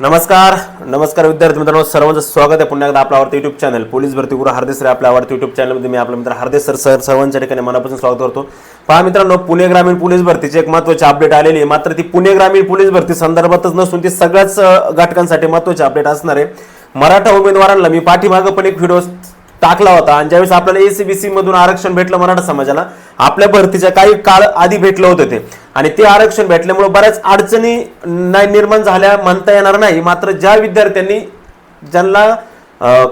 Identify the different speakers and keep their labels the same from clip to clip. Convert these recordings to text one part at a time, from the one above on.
Speaker 1: नमस्कार नमस्कार विद्यार्थी मित्रांनो सर्वांचं स्वागत आहे पुन्हा एकदा आपला आवडतं युट्यूब चॅनल पोलीस भरती गुरु हरदेस रे आपल्या आवडतं युट्यूब चॅनलमध्ये मी आपला मित्र हरदेस सर सर सर्वांच्या ठिकाणी मनापासून स्वागत करतो. पहा मित्रांनो पुणे ग्रामीण पोलीस भरतीची एक महत्वाची अपडेट आलेली आहे. मात्र ती पुणे ग्रामीण पोलीस भरती संदर्भातच नसून ती सगळ्याच घटकांसाठी महत्वाची अपडेट असणार आहे. मराठा उमेदवारांना मी पाठीमागं पण एक व्हिडिओ टाकला होता. आणि ज्यावेळेस आपल्याला एसीबीसी मधून आरक्षण भेटलं मराठा समाजाला आपल्या भरतीच्या काही काळ आधी भेटलं होतं ते. आणि ते आरक्षण भेटल्यामुळे बऱ्याच अडचणी नाही निर्माण झाल्या म्हणता येणार नाही. मात्र ज्या विद्यार्थ्यांनी ज्यांना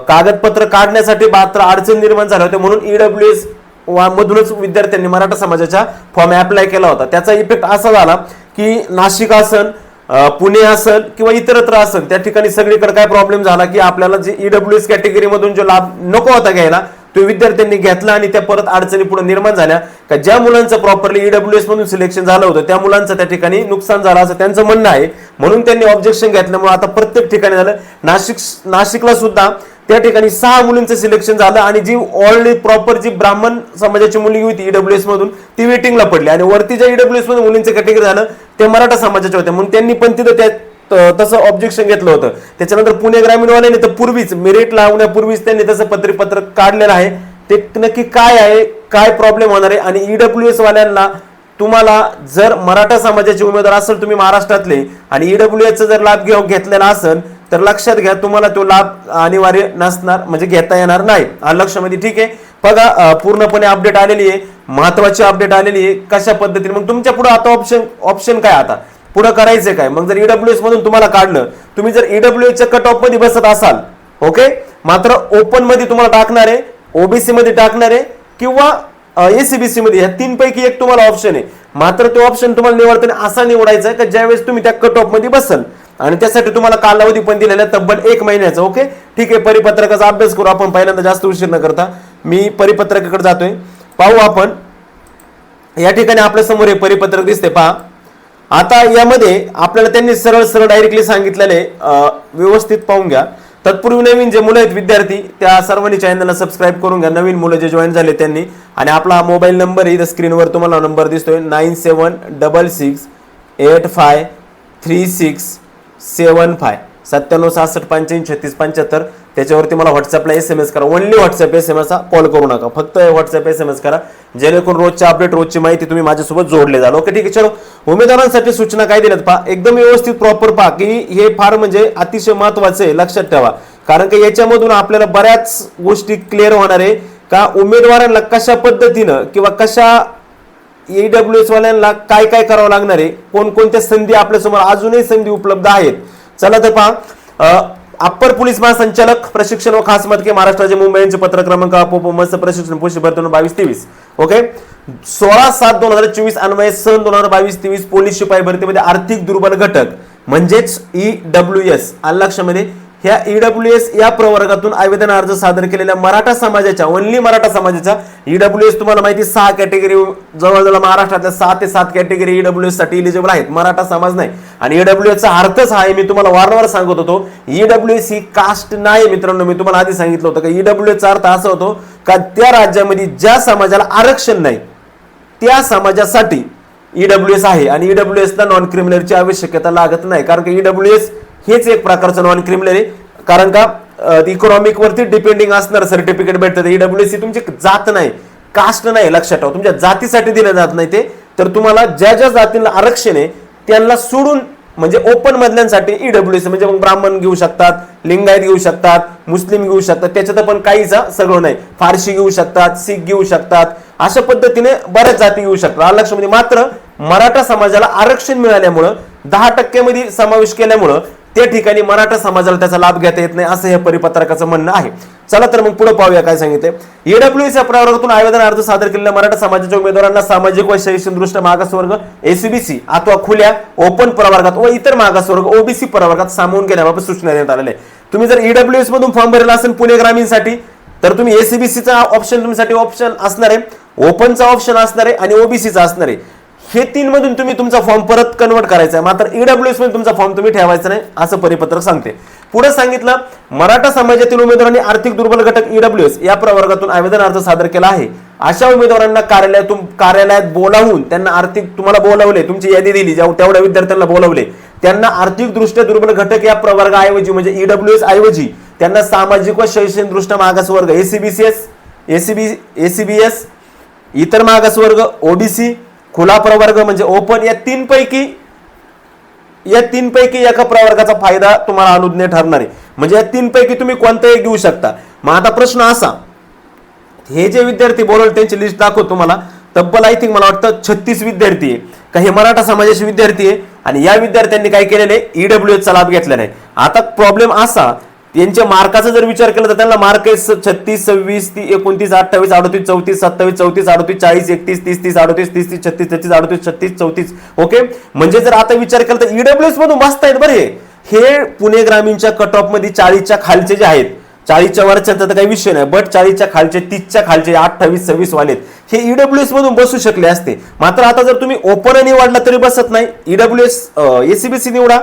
Speaker 1: कागदपत्र काढण्यासाठी मात्र अडचण निर्माण झाल्या होत्या म्हणून ईडब्ल्यू एस मधूनच विद्यार्थ्यांनी मराठा समाजाच्या फॉर्म अप्लाय केला होता. त्याचा इफेक्ट असा झाला की नाशिक आसन पुणे असेल किंवा इतरत्र असेल त्या ठिकाणी सगळीकडे काय प्रॉब्लेम झाला की आपल्याला जे ईडब्ल्यू एस कॅटेगरीमधून जो लाभ नको होता घ्यायला तो विद्यार्थ्यांनी घेतला आणि त्या परत अडचणी पुढे निर्माण झाल्या. का ज्या मुलांचं प्रॉपरली ईडब्ल्यू एस मधून सिलेक्शन झालं होतं त्या मुलांचं त्या ठिकाणी नुकसान झालं असं त्यांचं म्हणणं आहे. म्हणून त्यांनी ऑब्जेक्शन घेतल्यामुळे आता प्रत्येक ठिकाणी झालं. नाशिक नाशिकला सुद्धा त्या ठिकाणी सहा मुलींचं सिलेक्शन झालं आणि जी ऑलरेडी प्रॉपर जी ब्राह्मण समाजाची मुलगी होती ईडब्ल्यू एस मधून ती वेटिंगला पडली. आणि वरती ज्या ईडब्ल्यू एसमध्ये मुलींचं कॅटेगरी झालं ते मराठा समाजाच्या होत्या. म्हणून त्यांनी पण तिथं त्या तसं ऑब्जेक्शन घेतलं होतं. त्याच्यानंतर पुणे ग्रामीणवाल्याने तर पूर्वीच मेरिट लावण्यापूर्वीच त्यांनी तसं पत्रिपत्र काढलेलं आहे. ते नक्की काय आहे काय प्रॉब्लेम होणार आहे? आणि ईडब्ल्यू एस वाल्यांना तुम्हाला जर मराठा समाजाचे उमेदवार असेल तुम्ही महाराष्ट्रातले आणि ईडब्ल्यू एसचा जर लाभ घेऊन घेतलेला असेल तर लक्षात घ्या तुम्हाला तो लाभ अनिवार्य नसणार म्हणजे घेता येणार नाही. लक्षामध्ये ठीक आहे. बघा पूर्णपणे अपडेट आलेली आहे. महत्वाची अपडेट आलेली आहे. कशा पद्धतीने? मग तुमच्यापुढे आता ऑप्शन ऑप्शन काय आता? पुढे करायचं काय? मग जर ईडब्ल्यू एस मधून तुम्हाला काढलं तुम्ही जर ईडब्ल्यू च्या कट ऑफमध्ये बसत असाल ओके मात्र ओपनमध्ये तुम्हाला टाकणार आहे ओबीसी मध्ये टाकणार आहे किंवा एसीबीसी मध्ये या तीन पैकी एक तुम्हाला ऑप्शन आहे. मात्र तो ऑप्शन तुम्हाला निवडताना असा निवडायचा आहे का ज्यावेळेस तुम्ही त्या कट ऑफमध्ये बसल? आणि त्यासाठी तुम्हाला कालावधी पण दिलेला तब्बल एक महिन्याचा ओके ठीक आहे परिपत्रकाचा अभ्यास करू आपण पहिल्यांदा जास्त उशीर न करता. मी परिपत्रकाकडे जातोय. पाहू आपण. या ठिकाणी आपल्यासमोर हे परिपत्रक दिसते पहा. आता यामध्ये आपल्याला त्यांनी सरळ सरळ डायरेक्टली सांगितलेले व्यवस्थित पाहून घ्या. तत्पूर्वी नवीन जे मुलं आहेत विद्यार्थी त्या सर्वांनी चॅनलला सबस्क्राईब करून घ्या. नवीन मुलं जे जॉईन झाले त्यांनी. आणि आपला मोबाईल नंबर इथं स्क्रीनवर तुम्हाला नंबर दिसतोय nine seven double six eight five three six seven five सत्त्याण्णव सहासष्ट पंच्याऐंशी छत्तीस पंच्याहत्तर. त्याच्यावरती मला व्हॉट्सअपला एस एम एस करा. ओनली व्हॉट्सअप एस एम एसचा कॉल करू नका. फक्त व्हॉट्सअप एस एम एस करा. जेणेकरून रोजच्या अपडेट रोजची माहिती तुम्ही माझ्यासोबत जोडले जाल. ओके ठीक आहे चलो. उमेदवारांसाठी सूचना काय दिल्यात पहा? एकदम व्यवस्थित प्रॉपर पहा की हे फार म्हणजे अतिशय महत्वाचं आहे. लक्षात ठेवा. कारण की याच्यामधून आपल्याला बऱ्याच गोष्टी क्लिअर होणार आहे. का उमेदवारांना कशा पद्धतीनं किंवा कशा ईडब्ल्यू एस वाल्यांना काय काय करावं लागणार आहे? कोणकोणत्या संधी आपल्यासमोर अजूनही संधी उपलब्ध आहेत? चला तर पहा. अप्पर पोलीस महासंचालक प्रशिक्षण व खास मत महाराष्ट्राचे मुंबई यांचे पत्र क्रमांक मस्त प्रशिक्षण पोषी भरतून बावीस तेवीस. ओके सोळा सात दोन हजार चोवीस अन्वय सन दोन हजार बावीस तेवीस पोलीस शिपाई भरतीमध्ये आर्थिक दुर्बल घटक म्हणजेच ई डब्ल्यू एस लक्षामध्ये ह्या ईडब्ल्यू एस या प्रवर्गातून आवेदन अर्ज सादर केलेल्या मराठा समाजाच्या ओनली मराठा समाजाच्या ईडब्ल्यू एस तुम्हाला माहिती सहा कॅटेगरी जवळजवळ महाराष्ट्रातल्या सहा ते सात कॅटेगरी ईडब्ल्यू एससाठी इलिजिबल आहेत. मराठा समाज नाही. आणि ईडब्ल्यू एसचा अर्थच हा आहे मी तुम्हाला वारंवार सांगत होतो ईडब्ल्यू एस ही कास्ट नाही मित्रांनो. मी तुम्हाला आधी सांगितलं होतं का ईडब्ल्यू एसचा अर्थ असा होतो का त्या राज्यामध्ये ज्या समाजाला आरक्षण नाही त्या समाजासाठी ईडब्ल्यू एस आहे. आणि ईडब्ल्यू एसला नॉन क्रिमिनलची आवश्यकता लागत नाही. कारण की ईडब्ल्यू एस हेच एक प्रकारचं नॉन क्रिमिनल आहे कारण का इकॉनॉमिक वरती डिपेंडिंग असणार सर्टिफिकेट भेटतं ईडब्ल्यू सी तुमची जात नाही कास्ट नाही लक्षात ठेवा. तुमच्या जातीसाठी दिलं जात नाही ते. तर तुम्हाला ज्या ज्या जातीला आरक्षण आहे त्यांना सोडून म्हणजे ओपन मधल्यांसाठी ईडब्ल्यू सी म्हणजे मग ब्राह्मण घेऊ शकतात लिंगायत घेऊ शकतात मुस्लिम घेऊ शकतात त्याच्यात पण काहीच सगळं नाही. फारशी घेऊ शकतात सिख घेऊ शकतात अशा पद्धतीने बऱ्याच जाती घेऊ शकतात. लक्षामध्ये म्हणजे मात्र मराठा समाजाला आरक्षण मिळाल्यामुळं दहा टक्क्यामध्ये समावेश केल्यामुळं त्या ठिकाणी मराठा समाजाला त्याचा लाभ घेता येत नाही असं हे परिपत्रकाचं म्हणणं आहे. चला तर मग पुढे पाहूया काय सांगितलंय. ईडब्ल्यू या प्रवर्गातून आवेदन अर्ज सादर केलेल्या मराठा समाजाच्या उमेदवारांना सामाजिक व शैक्षणिकदृष्ट्या मागासवर्ग एसीबीसी अथवा खुल्या ओपन प्रवर्गात व इतर मागासवर्ग ओबीसी प्रवर्गात सामावून घेण्याबाबत सूचना देण्यात आलेल्या आहे तुम्ही जर ईडब्ल्यू एस मधून फॉर्म भरला असेल पुणे ग्रामीणसाठी तर तुम्ही एसीबीसीचा ऑप्शन तुमच्यासाठी ऑप्शन असणार आहे. ओपनचा ऑप्शन असणार आहे आणि ओबीसीचा असणार आहे. हे तीन मधून तुम्ही तुमचा फॉर्म परत कन्वर्ट करायचा आहे. मात्र ईडब्ल्यू एसमध्ये तुमचा फॉर्म तुम्ही ठेवायचा नाही असं परिपत्रक सांगते. पुढे सांगितलं मराठा समाजातील उमेदवारांनी आर्थिक दुर्बल घटक ईडब्ल्यू एस या प्रवर्गातून आवेदन अर्ज सादर केला आहे. अशा उमेदवारांना कार्यालयातून कार्यालयात बोलावून त्यांना आर्थिक तुम्हाला बोलावले तुमची यादी दिली ज्या- तेवढ्या विद्यार्थ्यांना बोलावले. त्यांना आर्थिकदृष्ट्या दुर्बल घटक या प्रवर्गाऐवजी म्हणजे ईडब्ल्यू एस ऐवजी त्यांना सामाजिक व शैक्षणिक दृष्ट्या मागासवर्ग एसीबीसीएस एसीबी एसीबीएस इतर मागासवर्ग ओबीसी खुला प्रवर्ग म्हणजे ओपन या तीनपैकी या तीनपैकी एका प्रवर्गाचा फायदा तुम्हाला अनुज्ञ ठरणार आहे. म्हणजे या तीनपैकी तुम्ही कोणताही एक घेऊ शकता. मग आता प्रश्न असा हे जे विद्यार्थी बोलवले त्यांची लिस्ट दाखवतो तुम्हाला. तब्बल आय थिंक मला वाटतं छत्तीस विद्यार्थी आहे. का हे मराठा समाजाचे विद्यार्थी आहे. आणि या विद्यार्थ्यांनी काय केलेले ईडब्ल्यू चा लाभ घेतलेला आहे. आता प्रॉब्लेम असा यांच्या मार्काचा जर विचार केला तर त्यांना मार्क आहे छत्तीस सव्वीस ती एकोणतीस अठ्ठावीस अडतीस चौतीस सत्तावीस चौतीस अडतीस चाळीस एकतीस तीस तीस अडतीस तीस तीस छत्तीस छत्तीस अडतीस छत्तीस चौतीस. ओके? म्हणजे जर आता विचार केला तर ईडब्ल्यू एस मधून मस्त आहेत बरे हे. पुणे ग्रामीणच्या कट ऑफमध्ये चाळीसच्या खालचे जे आहेत चाळीसच्या वरच्यांचा तर काही विषय नाही बट चाळीसच्या खालचे तीसच्या खालचे अठ्ठावीस सव्वीस वाले हे ईडब्ल्यू एस मधून बसू शकले असते. मात्र आता जर तुम्ही ओपन निवडला तरी बसत नाही. ईडब्ल्यू एस एसीबीसी निवडा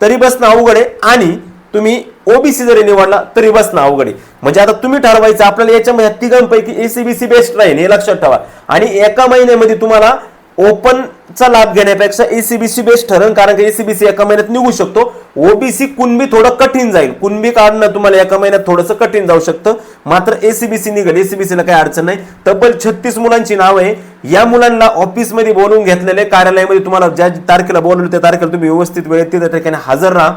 Speaker 1: तरी बसणं अवघड आहे. आणि तुम्ही ओबीसी जरी निवडला तरी बसणं अवघड आहे. म्हणजे आता तुम्ही ठरवायचं आपल्याला याच्यामध्ये तिघांपैकी एसीबीसी बेस्ट राहील हे लक्षात ठेवा. आणि एका महिन्यामध्ये तुम्हाला ओपनचा लाभ घेण्यापेक्षा एसीबीसी बेस्ट ठरण कारण की एसीबीसी एका महिन्यात निघू शकतो. ओबीसी कुणबी थोडं कठीण जाईल. कुणबी काढणं तुम्हाला एका महिन्यात थोडंसं कठीण जाऊ शकतं. मात्र एसीबीसी निघेल. एसीबीसीला काही अडचण नाही. तब्बल छत्तीस मुलांची नाव आहे. या मुलांना ऑफिसमध्ये बोलवून घेतलेले कार्यालयामध्ये तुम्हाला ज्या तारखेला बोलवलं त्या तारखेला तुम्ही व्यवस्थित वेळेत त्या ठिकाणी हजर राहा.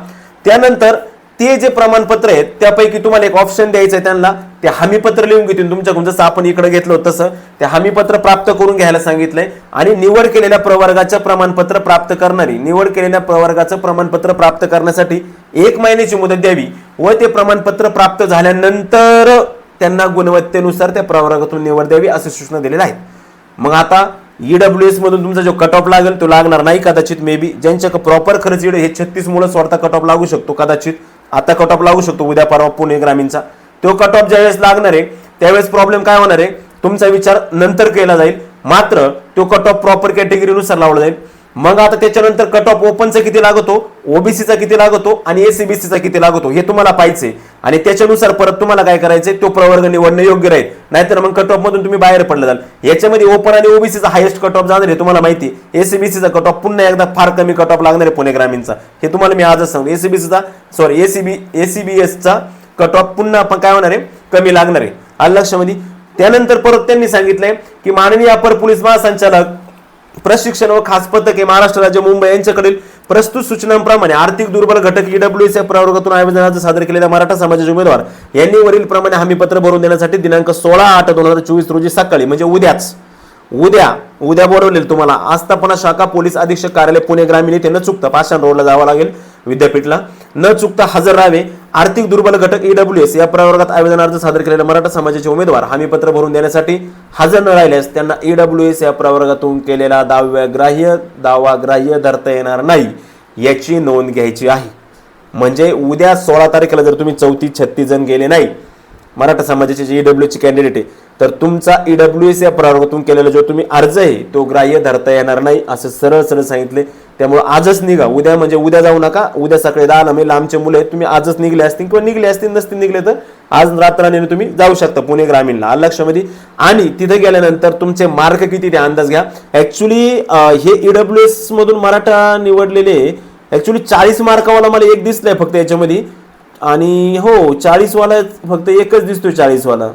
Speaker 1: त्यानंतर ते जे प्रमाणपत्र आहेत त्यापैकी तुम्हाला एक ऑप्शन द्यायचं आहे त्यांना. ते हमीपत्र लिहून घेतील. तुमच्याकडून जसं आपण इकडे घेतलं होतं तसं. ते हमीपत्र प्राप्त करून घ्यायला सांगितलंय. आणि निवड केलेल्या प्रवर्गाचं प्रमाणपत्र प्राप्त करणारी निवड केलेल्या प्रवर्गाचं प्रमाणपत्र प्राप्त करण्यासाठी एक महिन्याची मुदत द्यावी व ते प्रमाणपत्र प्राप्त झाल्यानंतर त्यांना गुणवत्तेनुसार त्या प्रवर्गातून निवड द्यावी असे सूचना दिलेल्या आहेत. मग आता ईडब्ल्यू एस मधून तुमचा जो कट ऑफ लागेल तो लागणार नाही कदाचित मे बी ज्यांच्या प्रॉपर खर्च हे छत्तीस मुलं स्वतः कट ऑफ लागू शकतो कदाचित. आता कट ऑफ लागू शकतो उद्या परवा पुणे ग्रामीणचा. तो कट ऑफ ज्यावेळेस लागणार आहे त्यावेळेस प्रॉब्लेम काय होणार आहे? तुमचा विचार नंतर केला जाईल. मात्र तो कट ऑफ प्रॉपर कॅटेगरीनुसार लावला जाईल. मग आता त्याच्यानंतर कट ऑफ ओपनचा किती लागतो? ओबीसीचा किती लागतो? आणि एसीबीसीचा किती लागतो? हे तुम्हाला पाहिजे आणि त्याच्यानुसार परत तुम्हाला काय करायचंय? तो प्रवर्ग निवडणं योग्य राहील. नाहीतर मग कट ऑफ मधून तुम्ही बाहेर पडलं जाल. याच्यामध्ये ओपन आणि ओबीसीचा हायेस्ट कट ऑफ जाणार आहे तुम्हाला माहिती एसीबीसीचा कट ऑफ पुन्हा एकदा फार कमी कट ऑफ लागणार आहे पुणे ग्रामीणचा. हे तुम्हाला मी आजच सांगतो. एसीबीसीचा सॉरी एसीबी एसीबीएसचा कट ऑफ पुन्हा आपण काय होणार आहे? कमी लागणार आहे. आलं लक्षामध्ये? त्यानंतर परत त्यांनी सांगितलंय की माननीय अपर पोलीस महासंचालक प्रशिक्षण व खास पथके महाराष्ट्र राज्य मुंबई यांच्याकडील प्रस्तुत सूचनांप्रमाणे आर्थिक दुर्बल घटक ईडब्ल्यू एस प्रवर्गातून आयोजनाचा सादर केलेल्या मराठा समाजाचे उमेदवार यांनी वरील प्रमाणे हमीपत्र भरून देण्यासाठी दिनांक सोळा आठ दोन हजार चोवीस रोजी सकाळी म्हणजे उद्याच उद्या उद्या बोलवलेल तुम्हाला आस्थापना शाखा पोलीस अधीक्षक कार्यालय पुणे ग्रामीण येथे न चुकता पाषाण रोडला जावं लागेल विद्यापीठला. न चुकता हजर राहावे. आर्थिक दुर्बल घटक ईडब्ल्यू एस या प्रवर्गात आवेदन अर्ज सादर केलेल्या मराठा समाजाचे उमेदवार हमीपत्र भरून देण्यासाठी हजर न राहिल्यास त्यांना ईडब्ल्यू एस या प्रवर्गातून केलेला दाव्या ग्राह्य दावा ग्राह्य धरता येणार नाही याची नोंद घ्यायची आहे. म्हणजे उद्या सोळा तारखेला जर तुम्ही चौतीस छत्तीस जण गेले नाही मराठा समाजाचे जे ईडब्ल्यूची कॅन्डिडेट आहे तर तुमचा ईडब्ल्यू एस या प्रवर्गातून केलेला जो तुम्ही अर्ज आहे तो ग्राह्य धरता येणार नाही असं सरळ सरळ सांगितले त्यामुळे आजच निघा. उद्या म्हणजे उद्या जाऊ नका. उद्या सकाळी दहा मी लांबचे मुलं आहेत तुम्ही आजच निघले असतील किंवा निघले असतील नसतील निघले तर आज रात्राने तुम्ही जाऊ शकता पुणे ग्रामीणला. आलं लक्षामध्ये? आणि तिथे गेल्यानंतर तुमचे मार्क किती ते अंदाज घ्या. ऍक्च्युली हे ईडब्ल्यू एस मधून मराठा निवडलेले ऍक्च्युली चाळीस मार्कावाला मला एक दिसलाय फक्त याच्यामध्ये. आणि हो चाळीसवाला फक्त एकच दिसतोय चाळीसवाला.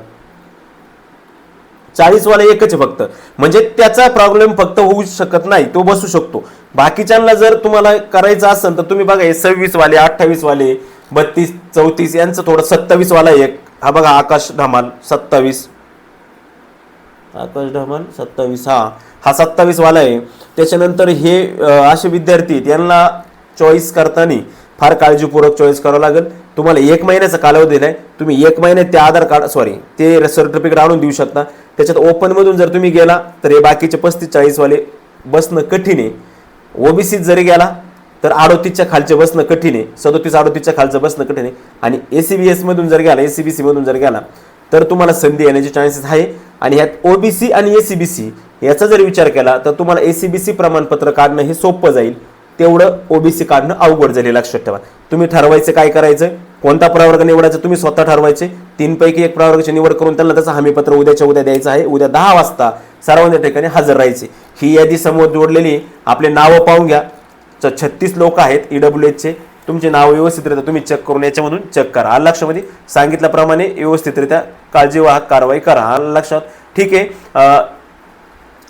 Speaker 1: चाळीसवाला एकच आहे फक्त. म्हणजे त्याचा प्रॉब्लेम फक्त होऊ शकत नाही तो बसू शकतो. बाकीच्यांना जर तुम्हाला करायचं असेल तर तुम्ही बघा हे सव्वीस वाले अठ्ठावीस वाले बत्तीस चौतीस यांचं थोडं सत्तावीस वाला एक. हा बघा आकाश धमाल सत्तावीस. आकाश धमाल सत्तावीस हा. हा सत्तावीस वाला आहे. त्याच्यानंतर हे असे विद्यार्थी आहेत, यांना चॉईस करताना फार काळजीपूर्वक चॉईस करावं लागेल. तुम्हाला एक महिन्याचा कालावधी दिलाय तुम्ही एक महिन्यात ते आधार कार्ड सॉरी ते सर्टिफिकेट आणून देऊ शकता. त्याच्यात ओपनमधून जर तुम्ही गेला तर हे बाकीचे पस्तीस चाळीसवाले बसणं कठीण आहे. ओबीसीत जरी गेला तर अडोतीसच्या खालचे बसणं कठीण आहे. सदोतीस अडोतीसच्या खालचं बसणं कठीण आहे. आणि ए सी बी एसमधून जर गेला ए सी बी सीमधून जर गेला तर तुम्हाला संधी येण्याचे चान्सेस आहे. आणि ह्यात ओबीसी आणि ए सी बी सी याचा जर विचार केला तर तुम्हाला ए सी बी सी प्रमाणपत्र काढणं हे सोपं जाईल. तेवढं ओबीसी काढणं अवघड झाले लक्षात ठेवा. तुम्ही ठरवायचं काय करायचं? कोणता प्रवर्ग निवडायचा? तुम्ही स्वतः ठरवायचे. तीनपैकी एक प्रवर्गाची निवड करून त्याला त्याचं हमीपत्र उद्याच्या उद्या द्यायचं आहे. उद्या दहा वाजता सर्वांच्या ठिकाणी हजर राहायचे. ही यादी समोर जोडलेली आपले नावं पाहून घ्या. छत्तीस लोक आहेत ईडब्ल्यू एचचे तुमचे नाव व्यवस्थितरित्या तुम्ही चेक करून याच्यामधून चेक करा. हा लक्षामध्ये सांगितल्याप्रमाणे व्यवस्थितरित्या काळजीवाहक कारवाई करा. हा लक्षात. ठीक आहे.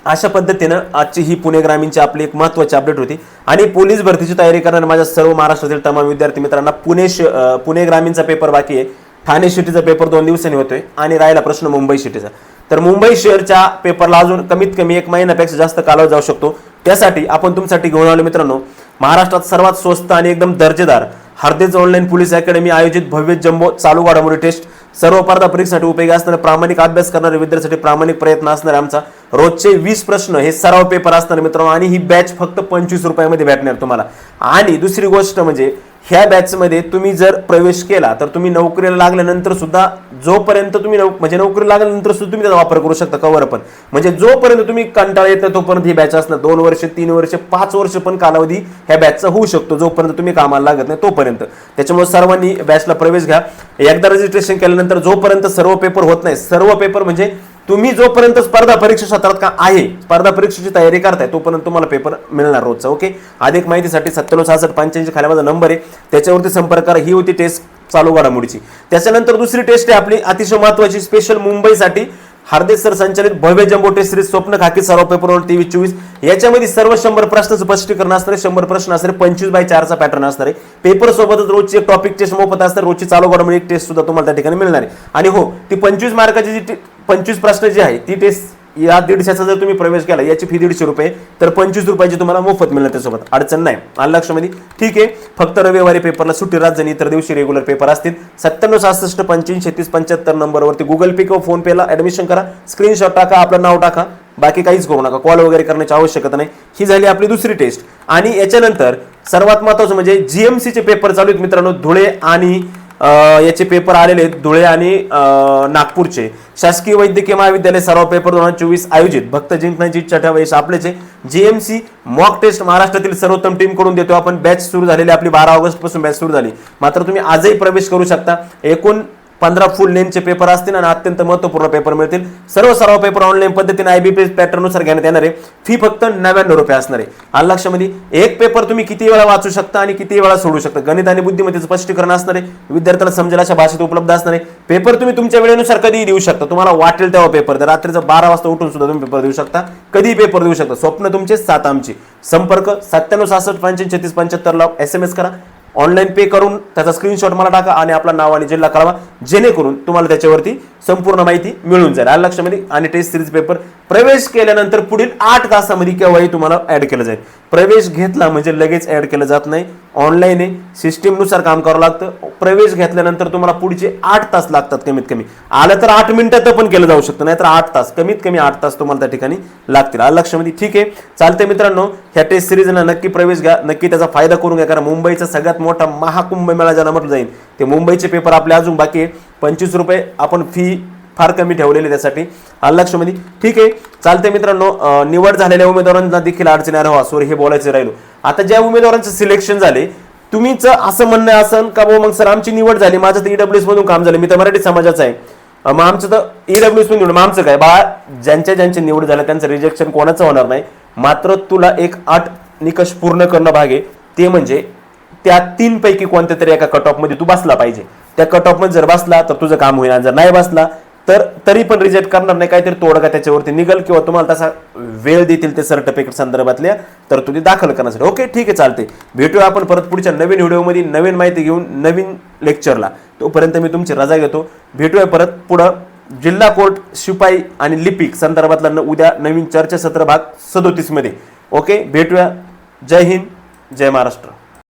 Speaker 1: अशा पद्धतीनं आजची ही पुणे ग्रामीणची आपली एक महत्त्वाची अपडेट होती. आणि पोलीस भरतीची तयारी करणाऱ्या माझ्या सर्व महाराष्ट्रातील तमाम विद्यार्थी मित्रांना पुणे श पुणे ग्रामीणचा पेपर बाकी आहे. ठाणे सिटीचा पेपर दोन दिवसांनी होतोय आणि राहिला प्रश्न मुंबई सिटीचा तर मुंबई शहरच्या पेपरला अजून कमीत कमी एक महिन्यापेक्षा जास्त कालावधी जाऊ शकतो. त्यासाठी आपण तुमच्यासाठी घेऊन आलो मित्रांनो महाराष्ट्रात सर्वात स्वस्त आणि एकदम दर्जेदार हरदेज ऑनलाईन पोलीस अकॅडमी आयोजित भव्य जम्बो चालू घडामोडी टेस्ट सर्व परीक्षा परीक्षेसाठी उपयोगी असणारे प्रामाणिक अभ्यास करणारे विद्यार्थ्यासाठी प्रामाणिक प्रयत्न असणारे आमचा रोजचे वीस प्रश्न हे सराव पेपर असणार मित्रांनो आणि ही बॅच फक्त पंचवीस रुपयामध्ये भेटणार तुम्हाला. आणि दुसरी गोष्ट म्हणजे ह्या बॅचमध्ये तुम्ही जर प्रवेश केला तर तुम्ही नोकरीला लागल्यानंतर सुद्धा जोपर्यंत तुम्ही नोक- म्हणजे नोकरीला लागल्यानंतर सुद्धा तुम्ही त्याचा वापर करू शकता कवर पण. म्हणजे जोपर्यंत तुम्ही कंटाळा येत नाही तोपर्यंत ही बॅच असणार. दोन वर्ष तीन वर्ष पाच वर्ष पण कालावधी ह्या बॅचचा होऊ शकतो जोपर्यंत तुम्ही कामाला लागत नाही तोपर्यंत. त्याच्यामुळे सर्वांनी बॅचला प्रवेश घ्या. एकदा रजिस्ट्रेशन केल्यानंतर जोपर्यंत सर्व पेपर होत नाही सर्व पेपर म्हणजे तुम्ही जोपर्यंत स्पर्धा परीक्षा क्षेत्रात का आहे स्पर्धा परीक्षेची तयारी करताय तोपर्यंत तुम्हाला पेपर मिळणार रोजचा ओके अधिक माहितीसाठी सत्त्याण्णव सहासष्ट पंच्याऐंशी खाली माझा नंबर आहे. त्याच्यावरती संपर्क करा. ही होती टेस्ट चालू घडामोडीची. त्याच्यानंतर दुसरी टेस्ट आहे आपली अतिशय महत्वाची स्पेशल मुंबईसाठी. हार्दिक सर संचालित भव्य जम्बो टेस्ट सिरीज स्वप्न खाकी सर्व पेपर टीव्ही चोवीस. याच्यामध्ये सर्व शंभर प्रश्न स्पष्टीकरण असणारे शंभर प्रश्न असणारे पंचवीस बाय चारचा पॅटर्न असणार. आहे पेपर सोबतच रोजची एक टॉपिक टेस्ट मोफत असणार रोजची चालू घडामोडी टेस्ट सुद्धा तुम्हाला त्या ठिकाणी मिळणार आहे. आणि हो ती पंचवीस मार्काची जी पंचवीस प्रश्न जी आहे ती टेस्ट या दीडशेचा जर तुम्ही प्रवेश केला याची फी दीडशे रुपये तर पंचवीस रुपयाची तुम्हाला मोफत मिळणार त्यासोबत. अडचण नाही. आलं लक्षामध्ये ठीक आहे. फक्त रविवारी पेपरला सुट्टी राहत इतर दिवशी रेग्युलर पेपर असतील. सत्त्याण्णव सहासष्ट पंच्याऐंशी छत्तीस पंच्याहत्तर नंबरवरती गुगल पे किंवा फोन पेला ऍडमिशन करा स्क्रीनशॉट टाका आपलं नाव टाका. बाकी काहीच करू नका. कॉल वगैरे करण्याची आवश्यकता नाही. ही झाली आपली दुसरी टेस्ट आणि याच्यानंतर सर्वात महत्वाचं म्हणजे जीएमसीचे पेपर चालू आहेत मित्रांनो धुळे आणि याचे पेपर आलेले आहेत धुळे आणि नागपूरचे. शासकीय वैद्यकीय महाविद्यालय सराव पेपर दोन हजार चोवीस आयोजित. भक्त जिंकण्याची इच्छा आपल्याचे जीएमसी मॉक टेस्ट महाराष्ट्रातील सर्वोत्तम टीमकडून देतो. आपण बॅच सुरू झालेली आपली बारा ऑगस्टपासून बॅच सुरू झाली. मात्र तुम्ही आजही प्रवेश करू शकता. एकूण पंधरा फुल नेमचे पेपर असतील आणि अत्यंत महत्त्वपूर्ण पेपर मिळतील. सर्व सराव पेपर ऑनलाईन पद्धतीने आयबीपी पॅटर्ननुसार घेण्यात येणार. आहे फी फक्त नव्याण्णव रुपये असणार. आहे आलं लक्षामध्ये एक पेपर तुम्ही किती वेळा वाचू शकता आणि किती वेळा सोडू शकता? गणित आणि बुद्धिमत्तेचं स्पष्टीकरण असणार आहे विद्यार्थ्याला समजेल अशा भाषेत उपलब्ध असणार. आहे पेपर तुम्ही तुमच्या वेळेनुसार कधीही देऊ शकता. तुम्हाला वाटेल तेव्हा पेपर तर रात्रीचं बारा वाजता उठून सुद्धा तुम्ही पेपर देऊ शकता. कधीही पेपर देऊ शकता. स्वप्न तुमचे सात आमची. संपर्क सत्त्याण्णव सहासष्ट पंच्याऐंशी छत्तीस पंच्याहत्तर लाव एस एम एस करा. ऑनलाईन पे करून त्याचा स्क्रीनशॉट मला टाका आणि आपला नाव आणि जिल्हा कळवा जेणेकरून तुम्हाला त्याच्यावरती संपूर्ण माहिती मिळून जाईल. आलं लक्षामध्ये? आणि टेस्ट सिरीज पेपर प्रवेश केल्यानंतर पुढील आठ तासामध्ये केव्हाही तुम्हाला ऍड केलं जाईल. प्रवेश घेतला म्हणजे लगेच ऍड केलं जात नाही. ऑनलाईन आहे. सिस्टीमनुसार काम करावं लागतं. प्रवेश घेतल्यानंतर तुम्हाला पुढचे आठ तास लागतात कमीत कमी आलं तर आठ मिनिटात पण केलं जाऊ शकतं. नाहीतर आठ तास कमीत कमी आठ तास तुम्हाला त्या ठिकाणी लागतील. आलं लक्षामध्ये? ठीक आहे. चालतंय मित्रांनो. ह्या टेस्ट सिरीजला नक्की प्रवेश घ्या नक्की त्याचा फायदा करून घ्या. कारण मुंबईचा सगळ्यात मोठा महाकुंभ मेळा ज्याला म्हटलं जाईल ते मुंबईचे पेपर आपले अजून बाकी आहे. पंचवीस रुपये आपण फी फार कमी ठेवलेली त्यासाठी. आलं ठीक आहे. चालते मित्रांनो निवड झालेल्या उमेदवारांना देखील अडचणी आहे हो सॉरी हे बोलायचे राहिलो. आता ज्या उमेदवारांचं सिलेक्शन झाले तुम्हीच असं म्हणणं असं का बाबा मग सर आमची निवड झाली माझं तर ईडब्ल्यूएस मधून काम झालं मी तर मराठी समाजाचं आहे. मग आमचं तर ईडब्ल्यूएस मधून निवड मग आमचं काय? बा ज्यांच्या ज्यांची निवड झाल्या त्यांचं रिजेक्शन कोणाचं होणार नाही? मात्र तुला एक आठ निकष पूर्ण करणं भाग आहे ते म्हणजे त्या तीन पैकी कोणत्या तरी एका कट ऑफमध्ये तू बसला पाहिजे. त्या कट ऑफमध्ये जर बसला तर तुझं काम होईल आणि जर नाही बसला तर तरी पण रिजेक्ट करणार नाही. काहीतरी तोडगा त्याच्यावरती निघल किंवा तुम्हाला तसा वेळ देतील ते सर्टिफिकेट संदर्भातल्या तर तुम्ही दाखल करण्यासाठी. ओके ठीक आहे चालते भेटूया आपण परत पुढच्या नवीन व्हिडिओमध्ये. नवीन माहिती घेऊन नवीन लेक्चरला तोपर्यंत मी तुमची रजा घेतो. भेटूया परत पुढं. जिल्हा कोर्ट शिपाई आणि लिपिक संदर्भातला न- उद्या नवीन चर्चासत्र भाग सदोतीसमध्ये. ओके? भेटूया. जय हिंद. जय महाराष्ट्र.